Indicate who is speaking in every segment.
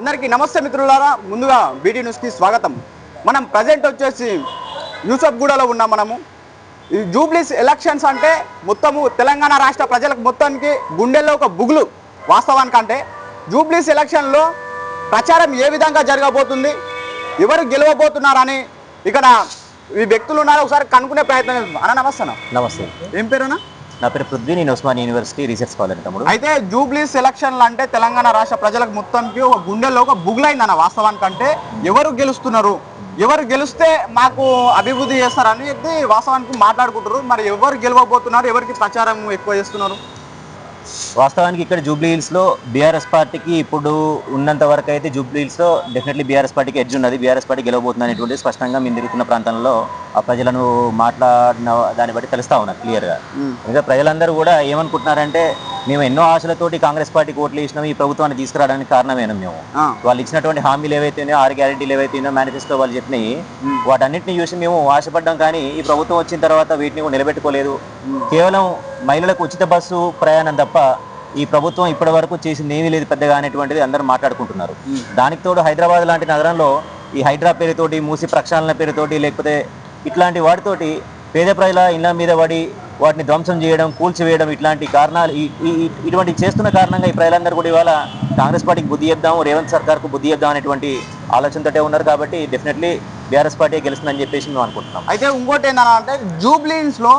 Speaker 1: అందరికీ నమస్తే మిత్రులారా ముందుగా బీటీ న్యూస్కి స్వాగతం. మనం ప్రజెంట్ వచ్చేసి యూసఫ్గూడలో ఉన్నాం మనము. ఈ జూబ్లీస్ ఎలక్షన్స్ అంటే మొత్తము తెలంగాణ రాష్ట్ర ప్రజలకు మొత్తానికి గుండెల్లో ఒక బుగులు వాస్తవానికి అంటే జూబ్లీస్ ఎలక్షన్లో ప్రచారం ఏ విధంగా జరగబోతుంది ఎవరు గెలవబోతున్నారని ఇక్కడ ఈ వ్యక్తులు ఉన్నారో ఒకసారి కనుక్కునే ప్రయత్నం. అన్న నమస్తే అన్న.
Speaker 2: నమస్తే.
Speaker 1: ఏం పేరునా
Speaker 2: నా పేరు పృథ్వీ నేను ఉస్మాన్ యూనివర్సిటీ రీసెర్చ్ స్కాలర్ తమ్ముడు.
Speaker 1: అయితే జూబ్లీస్ సెలక్షన్లు అంటే తెలంగాణ రాష్ట్ర ప్రజలకు మొత్తానికి ఒక గుండెల్లో ఒక బుగులైందన్న వాస్తవానికి అంటే ఎవరు గెలుస్తున్నారు? ఎవరు గెలిస్తే మాకు అభివృద్ధి చేస్తారని చెప్పి వాస్తవానికి మాట్లాడుకుంటారు మరి ఎవరు గెలవబోతున్నారు? ఎవరికి ప్రచారం ఎక్కువ చేస్తున్నారు?
Speaker 2: వాస్తవానికి ఇక్కడ జూబ్లీ హిల్స్లో బీఆర్ఎస్ పార్టీకి ఇప్పుడు ఉన్నంత వరకు అయితే జూబ్లీ హిల్స్లో డెఫినెట్లీ బీఆర్ఎస్ పార్టీకి ఎడ్జ్ ఉన్నది. బీఆర్ఎస్ పార్టీ గెలవబోతుంది అనేటువంటి స్పష్టంగా మేము తిరుగుతున్న ప్రాంతంలో ఆ ప్రజలను మాట్లాడిన దాన్ని బట్టి తెలుస్తా ఉన్నారు క్లియర్గా. ఇంకా ప్రజలందరూ కూడా ఏమనుకుంటున్నారంటే మేము ఎన్నో ఆశలతోటి కాంగ్రెస్ పార్టీకి ఓట్లు వేసినాం ఈ ప్రభుత్వాన్ని తీసుకురావడానికి కారణమేనా మేము? వాళ్ళు ఇచ్చినటువంటి హామీలు ఏవైతే ఉన్నాయో ఆరు గ్యారెంటీలు ఏవైతే ఉన్నాయో మేనిఫెస్టో వాళ్ళు చెప్పినాయి. వాటన్నిటిని చూసి మేము ఆశపడ్డాం కానీ ఈ ప్రభుత్వం వచ్చిన తర్వాత వీటిని కూడా నిలబెట్టుకోలేదు. కేవలం మహిళలకు ఉచిత బస్సు ప్రయాణం తప్ప ఈ ప్రభుత్వం ఇప్పటి వరకు చేసింది ఏమీ లేదు పెద్దగా అనేటువంటిది అందరూ మాట్లాడుకుంటున్నారు. దానికి తోడు హైదరాబాద్ లాంటి నగరంలో ఈ హైడ్రా పేరుతోటి మూసి ప్రక్షాళన పేరుతోటి లేకపోతే ఇట్లాంటి వాటితోటి పేద ప్రజల ఇళ్ళ మీద పడి వాటిని ధ్వంసం చేయడం కూల్చివేయడం ఇట్లాంటి కారణాలు ఇటువంటి చేస్తున్న కారణంగా ఈ ప్రజలందరూ కూడా ఇవాళ కాంగ్రెస్ పార్టీకి బుద్ధి చెప్దాం రేవంత్ సర్కార్కు బుద్ధి చెప్దాం అనేటువంటి ఆలోచనతోటే ఉన్నారు కాబట్టి డెఫినెట్లీ బీఆర్ఎస్ పార్టీ గెలుస్తుందని చెప్పేసి మేము అనుకుంటున్నాం.
Speaker 1: అయితే ఇంకోటి ఏంటన్నా అంటే జూబ్లీన్స్లో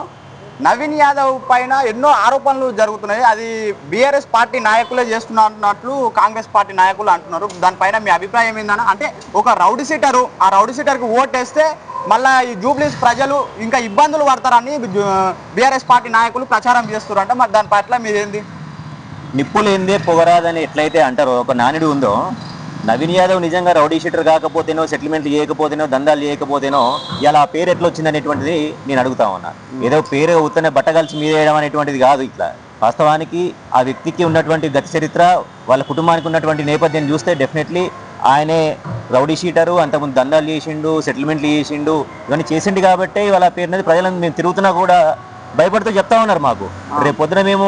Speaker 1: నవీన్ యాదవ్ పైన ఎన్నో ఆరోపణలు జరుగుతున్నాయి. అది బీఆర్ఎస్ పార్టీ నాయకులే చేస్తున్నట్లు కాంగ్రెస్ పార్టీ నాయకులు అంటున్నారు. దానిపైన మీ అభిప్రాయం ఏందన్నా? అంటే ఒక రౌడీ సీటరు ఆ రౌడీ సీటర్కి ఓటేస్తే మళ్ళా ఈ జూబ్లీస్ ప్రజలు ఇంకా ఇబ్బందులు పడతారని బీఆర్ఎస్ పార్టీ నాయకులు ప్రచారం చేస్తున్నారు అంటే మరి దాని పట్ల మీరేంది?
Speaker 2: నిప్పు లేనిదే పొగరాదని ఎట్లయితే అంటారో ఒక నానుడు ఉందో నవీన్ యాదవ్ నిజంగా రౌడీ షీటర్ కాకపోతేనో సెటిల్మెంట్లు చేయకపోతేనో దందాలు చేయకపోతేనో ఇలా ఆ పేరు ఎట్లా వచ్చింది అనేటువంటిది నేను అడుగుతా ఉన్నా. ఏదో పేరు ఉత్తనే బట్టగలిసి మీద వేయడం అనేటువంటిది కాదు ఇట్లా. వాస్తవానికి ఆ వ్యక్తికి ఉన్నటువంటి గత చరిత్ర వాళ్ళ కుటుంబానికి ఉన్నటువంటి నేపథ్యం చూస్తే డెఫినెట్లీ ఆయనే రౌడీ షీటరు అంతకుముందు దందాలు చేసిండు సెటిల్మెంట్లు చేసిండు ఇవన్నీ చేసిండు కాబట్టి వాళ్ళ పేరు అనేది ప్రజలను మేము తిరుగుతున్నా కూడా భయపడుతూ చెప్తా ఉన్నారు మాకు. రేపు పొద్దున మేము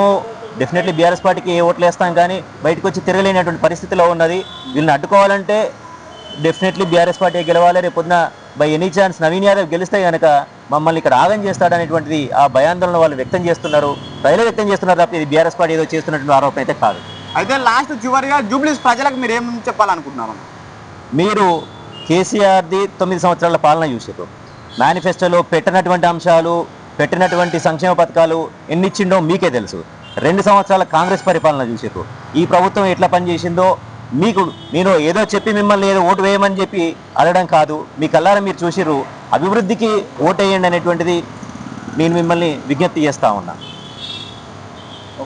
Speaker 2: డెఫినెట్లీ బీఆర్ఎస్ పార్టీకి ఏ ఓట్లు వేస్తాం కానీ బయటకు వచ్చి తిరగలేనటువంటి పరిస్థితిలో ఉన్నది. వీళ్ళని అడ్డుకోవాలంటే డెఫినెట్లీ బీఆర్ఎస్ పార్టీ గెలవాలి. రేపు పొద్దున by any chance Naveen Yadav గెలిస్తే కనుక మమ్మల్ని ఇక్కడ ఆగం చేస్తాడనేటువంటిది ఆ భయాందోళన వాళ్ళు వ్యక్తం చేస్తున్నారు. ప్రజలు వ్యక్తం చేస్తున్నారు తప్ప ఇది బీఆర్ఎస్ పార్టీ ఏదో చేస్తున్నటువంటి ఆరోపణ అయితే కాదు.
Speaker 1: అయితే లాస్ట్ చివరిగా జూబ్లీస్ ప్రజలకు మీరు ఏం చెప్పాలనుకుంటున్నారు?
Speaker 2: మీరు కేసీఆర్ది తొమ్మిది సంవత్సరాల పాలన చూసారు మేనిఫెస్టోలో పెట్టినటువంటి అంశాలు పెట్టినటువంటి సంక్షేమ పథకాలు ఎన్ని ఇచ్చిండో మీకే తెలుసు. రెండు సంవత్సరాల కాంగ్రెస్ పరిపాలన చూసారు ఈ ప్రభుత్వం ఎట్లా పనిచేసిందో మీకు నేను ఏదో చెప్పి మిమ్మల్ని ఏదో ఓటు వేయమని చెప్పి అడగడం కాదు. మీ కల్లారా మీరు చూసిర్రు అభివృద్ధికి ఓటేయండి అనేటువంటిది నేను మిమ్మల్ని విజ్ఞప్తి చేస్తూ ఉన్నాను